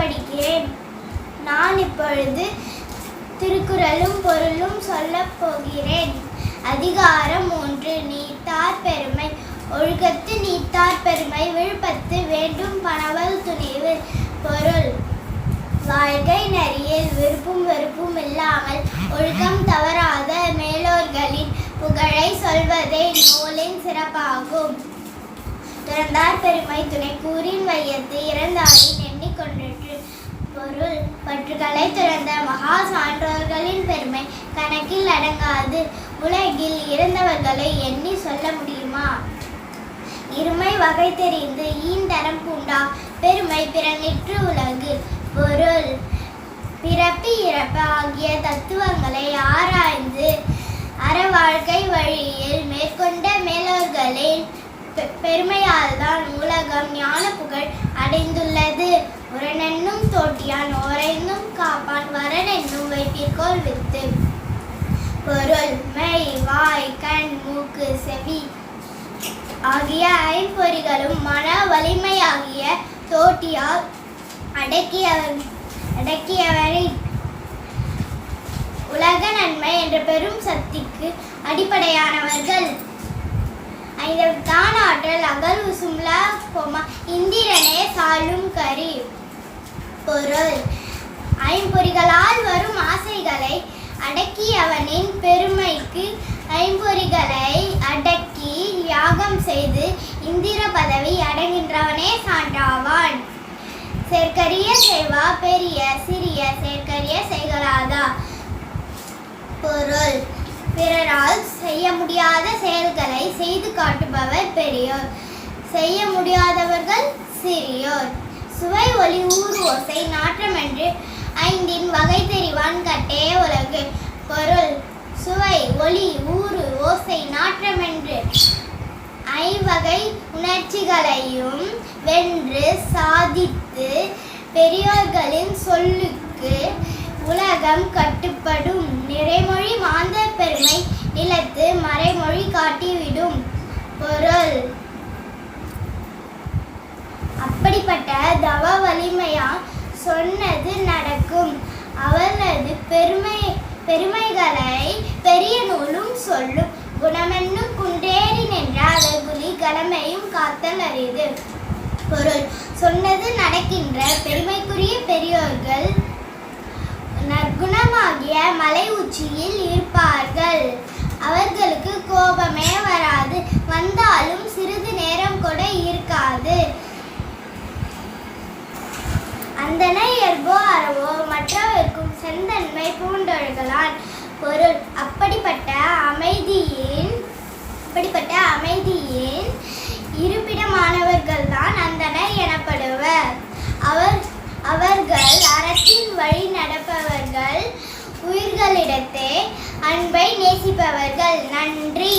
படிக்கிறேன். நான் இப்பொழுது திருக்குறளும் பொருளும் சொல்லப் போகிறேன். அதிகாரம் ஒன்று நீத்தார் பெருமை. ஒழுக்கத்து நீத்தார் பெருமை விழுப்பத்து வேண்டும் பணவல் துணிவு. பொருள் வாழ்க்கை நெறியில் விருப்பும் வெறுப்பும் இல்லாமல் ஒழுக்கம் தவறாத மேலோர்களின் புகழை சொல்வதே நூலின் சிறப்பாகும். துறந்தார் பெருமை துணை கூறின் வையத்து இறந்தாரின் எண்ணிக்கொண்டிற்று பொருள் பற்றுகளை துறந்த மகா சான்றோர்களின் பெருமை கணக்கில் அடங்காது. உலகில் இறந்தவர்களை எண்ணி சொல்ல முடியுமா? இருமை வகை தெரிந்து ஈந்தரம் பூண்டா பெருமை பிறனிற்று உலகு. பொருள் பிறப்பு இறப்பு ஆகிய தத்துவங்களை ஆராய்ந்து அற வாழ்க்கை வழியில் மேற்கொண்ட மேலோர்களின் பெருமையால் தான் உலகம் ஞான புகழ் அடைந்துள்ளது. உரணென்னும் தோட்டியான் ஓரென்னும் காப்பான் வரனென்னும் வைப்பிற்கோள் வித்து. பொருள் மெய் வாய் கண் மூக்கு செவி ஆகிய ஐம்பொறிகளும் மன வலிமையாகிய தோட்டியால் அடக்கியவன் அடக்கியவரை உலக நன்மை என்ற பெரும் சக்திக்கு அடிப்படையானவர்கள். தானாற்றல் அகல் உசும்லா பொமா இந்திரனே சாலும் கரி. பொருள். ஐம்பொறிகளால் வரும் ஆசைகளை அடக்கியவனின் பெருமைக்கு ஐம்பொறிகளை அடக்கி யாகம் செய்து இந்திர பதவி அடைகின்றவனே சான்றாவான். செயற்கரிய செய்வா பெரிய சிறிய செயற்கரிய செய்களாதா. பொருள். பிறரால் செய்ய முடியாத செய் பெரியோர் செய்ய முடியாதவர்கள் சிறியோர். சுவை ஒளி ஊர் ஓசை நாற்றமென்று ஐந்தின் வகை தெரிவான் கட்டே உலகு. பொருள் சுவை ஒளி ஊறு ஓசை நாற்றமென்று ஐவகை உணர்ச்சிகளையும் வென்று சாதித்து பெரியோர்களின் சொல்லுக்கு உலகம் கட்டுப்படும். தவ வலிமையா சொன்னது நடக்கும். அவரது பெருமை பெருமைகளை பெரிய நூலும் சொல்லும். குணமென்னும் குன்றேறி நின்ற அழகுலி கடமையும் காத்தல் அரிது. பொருள். சொன்னது நடக்கின்ற பெருமைக்குரிய பெரியோர்கள் நற்குணமாகிய மலை உச்சியில் இருப்பார்கள். அவர்களுக்கு அந்தனை இயல்போ அறவோ மற்றவர்க்கும் செந்தன்மை பூண்டொழுகலான் பொருள். அப்படிப்பட்ட அமைதியின் அப்படிப்பட்ட அமைதியின் இருப்பிடமானவர்கள்தான் அந்தனர் எனப்படுவர். அவர் அவர்கள் அறத்தின் வழி நடப்பவர்கள். உயிர்களிடத்தே அன்பை நேசிப்பவர்கள். நன்றி.